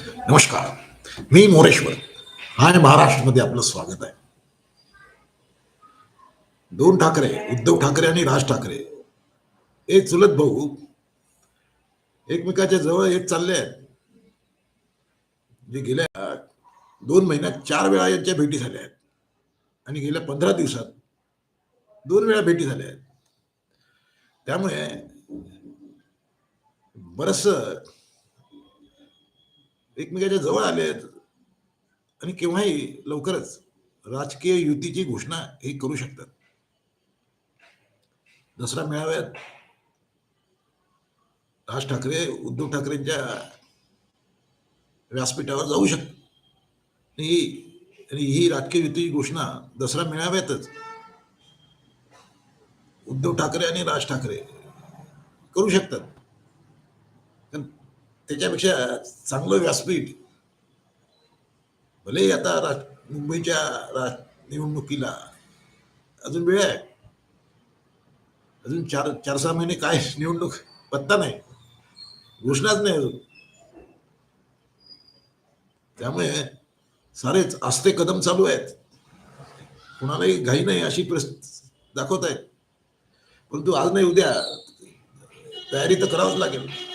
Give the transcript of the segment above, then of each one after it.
नमस्कार. मी मोरेश्वर. आणि महाराष्ट्रामध्ये आपलं स्वागत आहे. दोन ठाकरे उद्धव ठाकरे आणि राज ठाकरे. एक चुलत भाऊ एकमेकाच्या जवळ येत चालले आहेत. जे गेल्या दोन महिन्यात चार वेळा यांच्या भेटी झाल्या आहेत. आणि गेल्या पंधरा दिवसात दोन वेळा भेटी झाल्या आहेत. त्यामुळे बरस एकमेकाच्या जवळ आले आहेत. आणि केव्हाही लवकरच राजकीय युतीची घोषणा ही करू शकतात. दसरा मेळाव्यात राज ठाकरे उद्धव ठाकरेंच्या व्यासपीठावर जाऊ शकतात. ही आणि ही राजकीय युतीची घोषणा दसरा मेळाव्यातच उद्धव ठाकरे आणि राज ठाकरे करू शकतात. त्याच्यापेक्षा चांगलं व्यासपीठ. भले आता राज मुंबईच्या राज निवडणुकीला अजून वेळ आहे. अजून चार चार सहा महिने काय निवडणूक पत्ता नाही. घोषणाच नाही अजून. त्यामुळे सारेच आस्ते कदम चालू आहेत. कुणालाही घाई नाही अशी परिस्थिती दाखवत आहेत. परंतु आज नाही उद्या तयारी तर करावंच लागेल.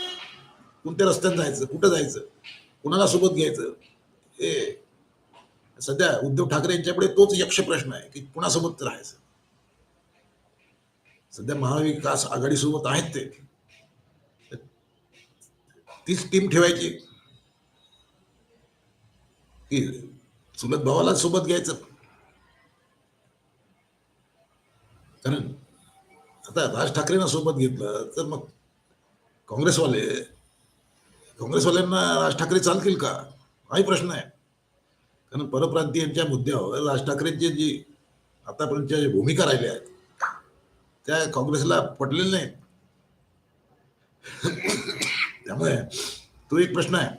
कोणत्या रस्त्यात जायचं कुठं जायचं कुणाला सोबत घ्यायचं? हे सध्या उद्धव ठाकरे यांच्यापुढे तोच यक्ष प्रश्न आहे की कुणासोबत राहायचं. सध्या महाविकास आघाडीसोबत आहेत ते. तीच टीम ठेवायची. की चुलत भावाला सोबत घ्यायचं. कारण आता राज ठाकरेंना सोबत घेतलं तर मग काँग्रेसवाले काँग्रेसवाल्यांना राज ठाकरे चालतील का? हाही प्रश्न आहे. कारण परप्रांतीयांच्या मुद्द्यावर राज ठाकरेंची जी आतापर्यंतच्या ज्या भूमिका राहिल्या आहेत त्या काँग्रेसला पटलेल्या नाहीत. त्यामुळे तो एक प्रश्न आहे.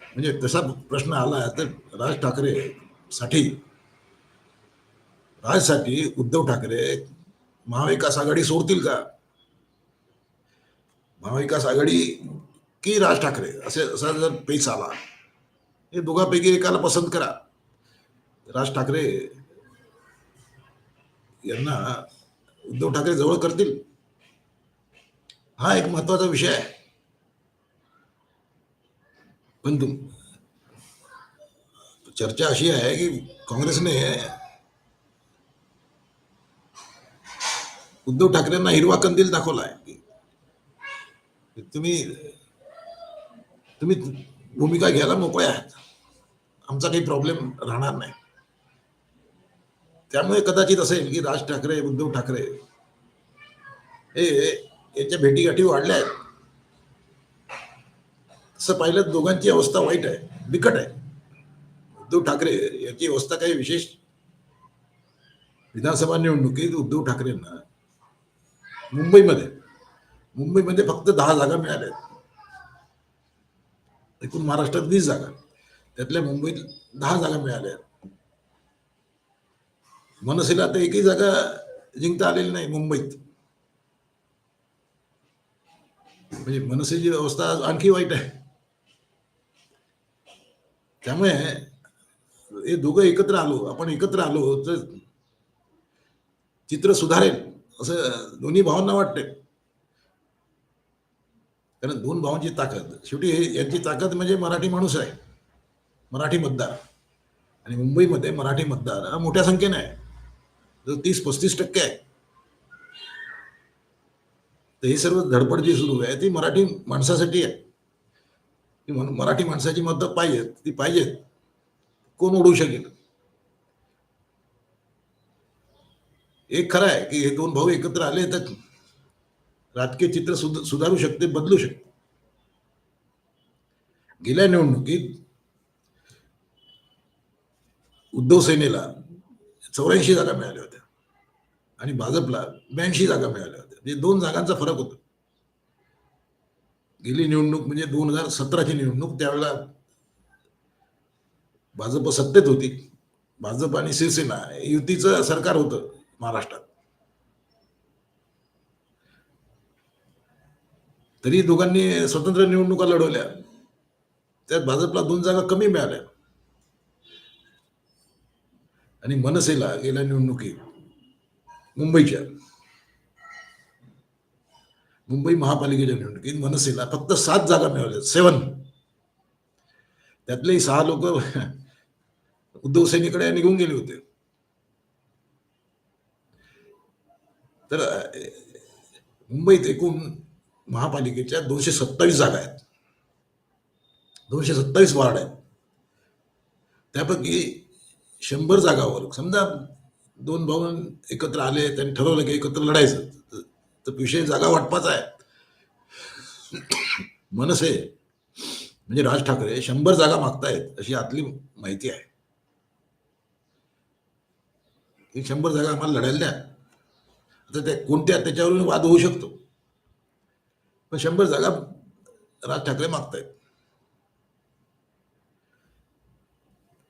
म्हणजे तसा प्रश्न आला तर राज ठाकरे साठी राजसाठी उद्धव ठाकरे महाविकास आघाडी सोडतील का? महाविकास आघाडी की राज ठाकरे? असे असा जर पेच आला हे दोघांपैकी एकाला पसंत करा. राज ठाकरे यांना उद्धव ठाकरे जवळ करतील. हा एक महत्त्वाचा विषय आहे. पण तुम चर्चा अशी आहे की काँग्रेसने उद्धव ठाकरेंना हिरवा कंदील दाखवला आहे की तुम्ही तुम्ही भूमिका घ्यायला मोकळे आहात. आमचा काही प्रॉब्लेम राहणार नाही. त्यामुळे कदाचित असेल की राज ठाकरे उद्धव ठाकरे हे याच्या भेटीगाठी वाढल्या आहेत. तसं पाहिलं दोघांची अवस्था वाईट आहे बिकट आहे. उद्धव ठाकरे याची अवस्था काही विशेष. विधानसभा निवडणुकीत उद्धव ठाकरेंना मुंबईमध्ये मुंबईमध्ये फक्त दहा जागा मिळाल्या एकूण महाराष्ट्रात वीस जागा. त्यातल्या मुंबईत दहा जागा मिळाल्या. मनसेला आता एकही जागा जिंकता आलेली नाही मुंबईत. म्हणजे मनसेची अवस्था आणखी वाईट आहे. त्यामुळे हे दोघं एकत्र आलो आपण एकत्र आलो तर चित्र सुधारेल असं दोन्ही भावांना वाटते कारण दोन भावांची ताकद. शेवटी हे यांची ताकद म्हणजे मराठी माणूस आहे. मराठी मतदार. आणि मुंबईमध्ये मराठी मतदार हा मोठ्या संख्येने आहे. जो तीस पस्तीस टक्के आहे. तर ही सर्व धडपड जी सुरू आहे ती मराठी माणसासाठी आहे. ती म्हणून मराठी माणसाची मतं पाहिजेत ती पाहिजेत. कोण ओढू शकेल? एक खरं आहे की हे दोन भाऊ एकत्र आले तर राजकीय चित्र सुध- सुधारू शकते बदलू शकते. गेल्या निवडणुकीत उद्धव सेनेला चौऱ्याऐंशी जागा मिळाल्या होत्या आणि भाजपला ब्याऐंशी जागा मिळाल्या होत्या. म्हणजे दोन जागांचा फरक होता. गेली निवडणूक म्हणजे दोन हजार सतराची निवडणूक त्यावेळेला भाजप सत्तेत होती. भाजप आणि शिवसेना युतीचं सरकार होतं महाराष्ट्रात. तरी दोघांनी स्वतंत्र निवडणुका लढवल्या. त्यात भाजपला दोन जागा कमी मिळाल्या. आणि मनसेला गेल्या निवडणुकीत मुंबईच्या मुंबई महापालिकेच्या निवडणुकीत मनसेला फक्त सात जागा मिळाल्या. सेवन त्यातले सहा लोक उद्धव सेनेकडे निघून गेले होते. तर मुंबईत एकूण महापालिकेच्या दोनशे सत्तावीस जागा आहेत. दोनशे सत्तावीस वार्ड आहेत. त्यापैकी शंभर जागावर समजा दोन भाऊ एकत्र आले त्यांनी ठरवलं की एकत्र लढायचं. तर- विषय जागा वाटपाचा आहे. मनसे म्हणजे राज ठाकरे शंभर जागा मागतायत अशी आतली माहिती आहे. ही शंभर जागा आम्हाला लढायला द्या. आता त्या कोणत्या त्याच्यावरून वाद होऊ शकतो. पण शंभर जागा राज ठाकरे मागतायत.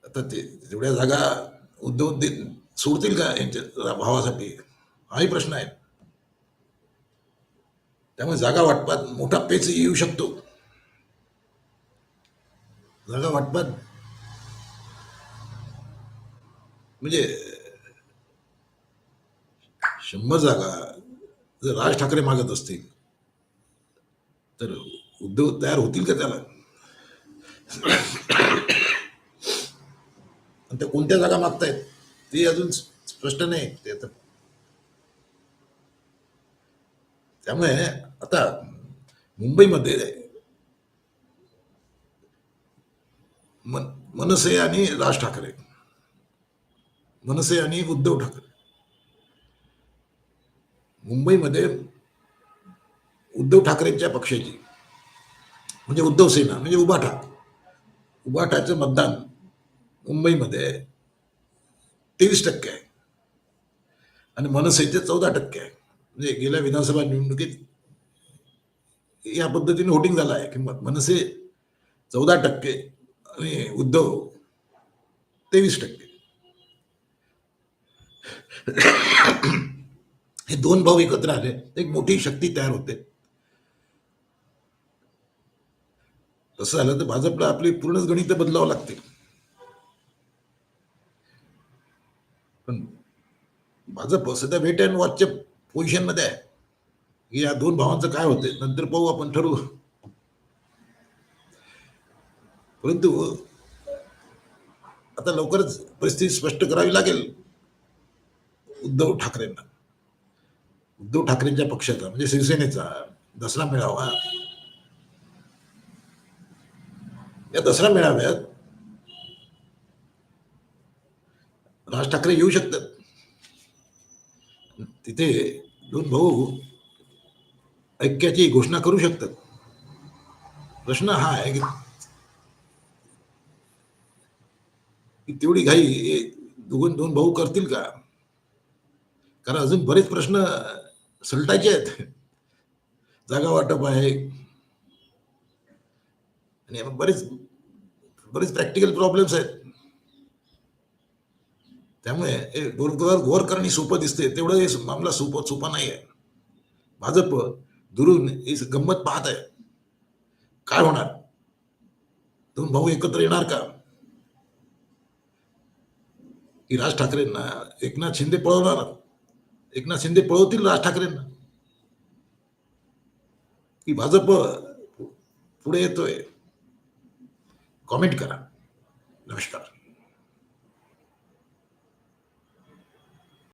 आता ते तेवढ्या जागा उद्धव सोडतील का यांच्या भावासाठी? हाही प्रश्न आहे. त्यामुळे जागा वाटपात मोठा पेच येऊ शकतो. जागा वाटपात म्हणजे शंभर जागा जर राज ठाकरे मागत असतील तर उद्धव तयार होतील का त्याला? आणि त्या कोणत्या जागा मागतायत? ते अजून स्पष्ट नाही. ते आता त्यामुळे आता मुंबईमध्ये मन मनसे आणि राज ठाकरे. मनसे आणि उद्धव ठाकरे. मुंबईमध्ये उद्धव ठाकरेंच्या पक्षाची. म्हणजे उद्धव सेना म्हणजे उबाठा उबाठाचं मतदान मुंबईमध्ये तेवीस टक्के आहे. आणि मनसेचे चौदा टक्के आहे. म्हणजे गेल्या विधानसभा निवडणुकीत या पद्धतीने व्होटिंग झालं आहे किंमत. मनसे चौदा टक्के आणि उद्धव तेवीस टक्के. हे दोन भाऊ एकत्र आले. एक मोठी शक्ती तयार होते. तसं झालं तर भाजपला आपली पूर्णच गणित बदलावं लागते. पण भाजप सध्या वेट अँड वॉचच्या पोझिशनमध्ये आहे. की या दोन भावांचं काय होतंय नंतर पाहू आपण ठरवू. परंतु आता लवकरच परिस्थिती स्पष्ट करावी लागेल. उद्धव ठाकरेंना. उद्धव ठाकरेंच्या पक्षाचा म्हणजे शिवसेनेचा दसरा मेळावा. या दसरा मेळाव्यात राज ठाकरे येऊ शकतात. तिथे दोन भाऊ ऐक्याची घोषणा करू शकतात. प्रश्न हा आहे की तेवढी घाई दोघं दोन भाऊ करतील का? कारण अजून बरेच प्रश्न सलटायचे आहेत. जागा वाटप आहे. आणि बरेच बरेच प्रॅक्टिकल प्रॉब्लेम्स आहेत. त्यामुळे हे गोरगोर गोर करणे सोपं दिसते तेवढं हे मामला सोपं सोपा नाही आहे भाजप दुरून ही गंमत पाहत आहे. काय होणार? दोन भाऊ एकत्र येणार का? की राज ठाकरेंना एकनाथ शिंदे पळवणार? एकनाथ शिंदे पळवतील राज ठाकरेंना? की भाजप पुढे येतोय? कॉमेंट करा. नमस्कार.